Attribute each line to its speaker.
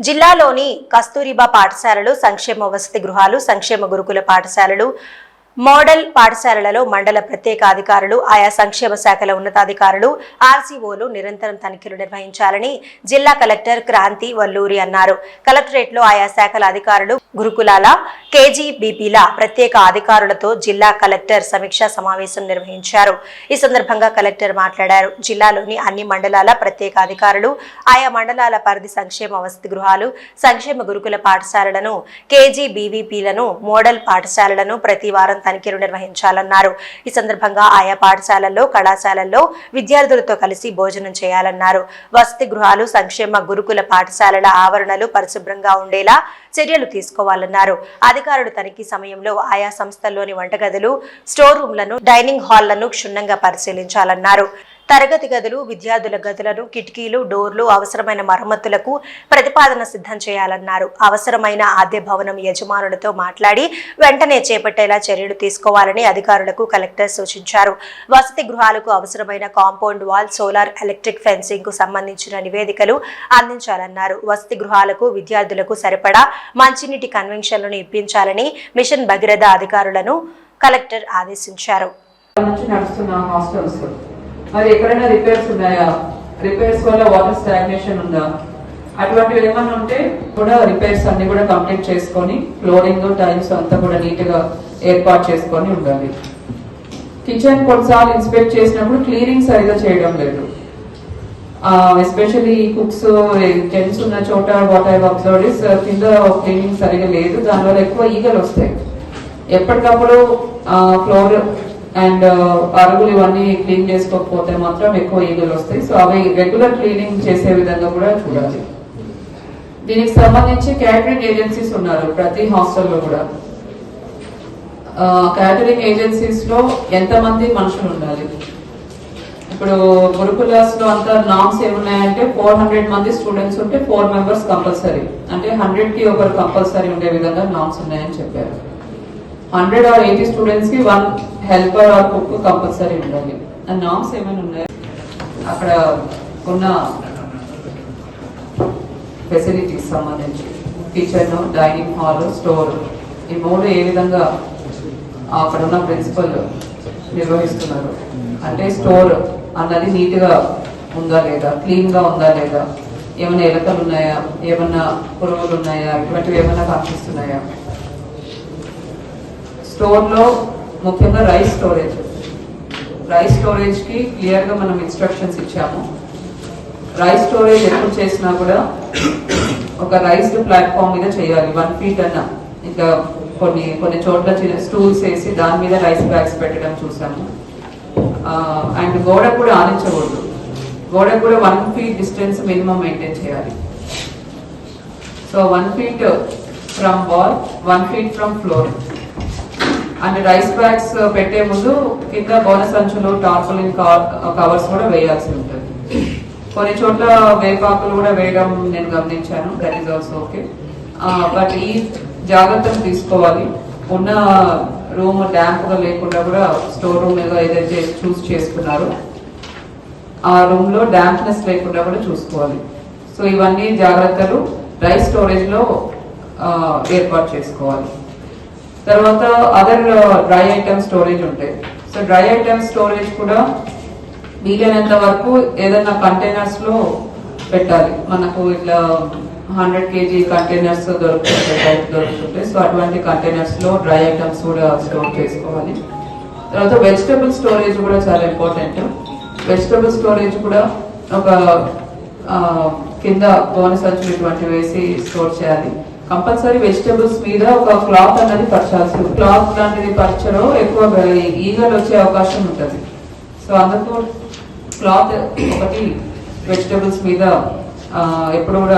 Speaker 1: జిల్లాలోని కస్తూరిబా పాఠశాలలు సంక్షేమ వసతి గృహాలు సంక్షేమ గురుకుల పాఠశాలలు మోడల్ పాఠశాలలలో మండల ప్రత్యేక అధికారులు ఆయా సంక్షేమ శాఖల ఉన్నతాధికారులు ఆర్సీఓలు నిరంతరం తనిఖీలు నిర్వహించాలని జిల్లా కలెక్టర్ క్రాంతి వల్లూరి అన్నారు. కలెక్టరేట్లో ఆయా శాఖల అధికారులు గురుకులాల కేజీబీపీల ప్రత్యేక అధికారులతో జిల్లా కలెక్టర్ సమీక్షా సమావేశం నిర్వహించారు. ఈ సందర్భంగా కలెక్టర్ మాట్లాడారు. జిల్లాలోని అన్ని మండలాల ప్రత్యేక అధికారులు ఆయా మండలాల పరిధి సంక్షేమ వసతి గృహాలు సంక్షేమ గురుకుల పాఠశాలలను కేజీబీవీపీలను మోడల్ పాఠశాలలను ప్రతి వారం తనిఖీలు నిర్వహించాలన్నారు. ఈ సందర్భంగా ఆయా పాఠశాలల్లో కళాశాలల్లో విద్యార్థులతో కలిసి భోజనం చేయాలన్నారు. వసతి గృహాలు సంక్షేమ గురుకుల పాఠశాలల ఆవరణలు పరిశుభ్రంగా ఉండేలా చర్యలు తీసుకోవాలన్నారు. అధికారులు తనిఖీ సమయంలో ఆయా సంస్థల్లోని వంటగదులు స్టోర్ రూమ్లను డైనింగ్ హాల్లను క్షుణ్ణంగా పరిశీలించాలన్నారు. తరగతి గదులు విద్యార్థుల గదులను కిటికీలు డోర్లు అవసరమైన మరమ్మతులకు ప్రతిపాదన సిద్ధం చేయాలన్నారు. అవసరమైన ఆద్య భవనం యజమానులతో మాట్లాడి వెంటనే చేపట్టేలా చర్యలు తీసుకోవాలని అధికారులకు కలెక్టర్ సూచించారు. వసతి గృహాలకు అవసరమైన కాంపౌండ్ వాల్ సోలార్ ఎలక్ట్రిక్ ఫెన్సింగ్కు సంబంధించిన నివేదికలు అందించాలన్నారు. వసతి గృహాలకు విద్యార్థులకు సరిపడా మంచినీటి కన్వెన్షన్లను ఇప్పించాలని మిషన్ భగీరథ అధికారులను కలెక్టర్ ఆదేశించారు.
Speaker 2: నడుస్తున్న హాస్టల్స్. మరి ఎక్కడైనా రిపేర్స్ ఉన్నాయా? రిపేర్స్ వల్ల వాటర్ స్టాగ్నేషన్ ఉందా? అటువంటివి ఏమన్నా ఉంటే కూడా రిపేర్స్ అన్ని కూడా కంప్లీట్ చేసుకొని ఫ్లోరింగ్ టైల్స్ అంతా కూడా నీట్గా ఏర్పాటు చేసుకొని ఉండాలి. కిచెన్ కొన్నిసార్లు ఇన్స్పెక్ట్ చేసినప్పుడు క్లీనింగ్ సరిగా చేయడం లేదు. ఎస్పెషల్లీ కుక్స్ జెంట్స్ ఉన్న చోట వాట్ ఐ అబ్జర్వ్ ఇస్ కింద క్లీనింగ్ సరిగా లేదు. దానివల్ల ఎక్కువ ఈగలు వస్తాయి. ఎప్పటికప్పుడు ఫ్లోర్ అండ్ అరుగులు ఇవన్నీ క్లీన్ చేసుకోకపోతే మాత్రం ఎక్కువ ఈగలు వస్తాయి. సో అవి రెగ్యులర్ క్లీనింగ్ చేసే విధంగా కూడా చూడాలి దీనికి సంబంధించి క్యాటరింగ్ ఏజెన్సీస్ ఉన్నారు ప్రతి హాస్టల్లో కూడా. క్యాటరింగ్ ఏజెన్సీస్లో ఎంతమంది మనుషులు ఉండాలి? ఇప్పుడు గురుకులాస్లో అంతా నామ్స్ ఏమున్నాయంటే ఫోర్ హండ్రెడ్ మంది స్టూడెంట్స్ ఉంటే ఫోర్ మెంబర్స్ కంపల్సరీ అంటే హండ్రెడ్కి ఒకరు కంపల్సరీ ఉండే విధంగా నామ్స్ ఉన్నాయని చెప్పారు. హండ్రెడ్ ఆర్ ఎయిటీ స్టూడెంట్స్కి one helper or cook compulsory ఉండాలి. ఆ నామ్స్ ఏమైనా ఉన్నాయి? అక్కడ ఉన్న ఫెసిలిటీస్ సంబంధించి. కిచెన్ డైనింగ్ హాల్ స్టోర్ ఈ మూడు ఏ విధంగా అక్కడ ఉన్న ప్రిన్సిపల్ నిర్వహిస్తున్నారు? అంటే స్టోర్ అన్నది నీట్గా ఉందా లేదా? క్లీన్గా ఉందా లేదా? ఏమైనా ఎలకలు ఉన్నాయా? ఏమైనా పురుగులు ఉన్నాయా? ఇటువంటివి ఏమైనా కనిపిస్తున్నాయా? స్టోర్లో ముఖ్యంగా రైస్ స్టోరేజ్ రైస్ స్టోరేజ్కి క్లియర్గా మనం ఇన్స్ట్రక్షన్స్ ఇచ్చాము. రైస్ స్టోరేజ్ ఎప్పుడు చేసినా కూడా ఒక రైస్డ్ ప్లాట్ఫామ్ మీద చేయాలి. వన్ ఫీట్ అన్న. ఇంకా కొన్ని కొన్ని చోట్ల చిన్న స్టూల్స్ వేసి దాని మీద రైస్ బ్యాగ్స్ పెట్టడం చూసాము. అండ్ గోడ కూడా ఆనించకూడదు. గోడ కూడా one foot distance minimum maintain చేయాలి. So one foot from wall one foot from floor and rice bags uh, పెట్టే ముందు కింద బోన సంచులు టార్పులిన్ కవర్స్ కూడా వేయాల్సి ఉంటుంది. కొన్ని చోట్ల వేపాకులు కూడా వేయడం నేను గమనించాను. That is also okay but ఈ జాగ్రత్తలు తీసుకోవాలి. ఉన్న రూమ్ డ్యాంప్గా లేకుండా కూడా స్టోర్ రూమ్ ఏదో ఏదైతే చూస్ చేసుకున్నారో ఆ రూమ్లో డ్యాంప్నెస్ లేకుండా కూడా చూసుకోవాలి. సో ఇవన్నీ జాగ్రత్తలు రైస్ స్టోరేజ్లో uh, ఏర్పాటు చేసుకోవాలి. తర్వాత అదర్ డ్రై ఐటమ్ స్టోరేజ్ ఉంటాయి సో డ్రై ఐటమ్ స్టోరేజ్ కూడా వీలైనంత వరకు ఏదైనా కంటైనర్స్లో పెట్టాలి. మనకు ఇట్లా హండ్రెడ్ కేజీ కంటైనర్స్ దొరుకుతుంటాయి దొరుకుతుంటాయి. సో అటువంటి కంటైనర్స్లో డ్రై ఐటమ్స్ కూడా స్టోర్ చేసుకోవాలి. తర్వాత వెజిటబుల్ స్టోరేజ్ కూడా చాలా ఇంపార్టెంట్ వెజిటబుల్ స్టోరేజ్ కూడా ఒక uh, కింద గోనె సంచులు ఇటువంటివి వేసి స్టోర్ చేయాలి. కంపల్సరీ వెజిటబుల్స్ మీద ఒక క్లాత్ అనేది పరచాల్సి క్లాత్ లాంటిది పరచడం ఎక్కువ ఈగలు వచ్చే అవకాశం ఉంటుంది. సో అందుకు క్లాత్ ఒకటి వెజిటబుల్స్ మీద ఎప్పుడు కూడా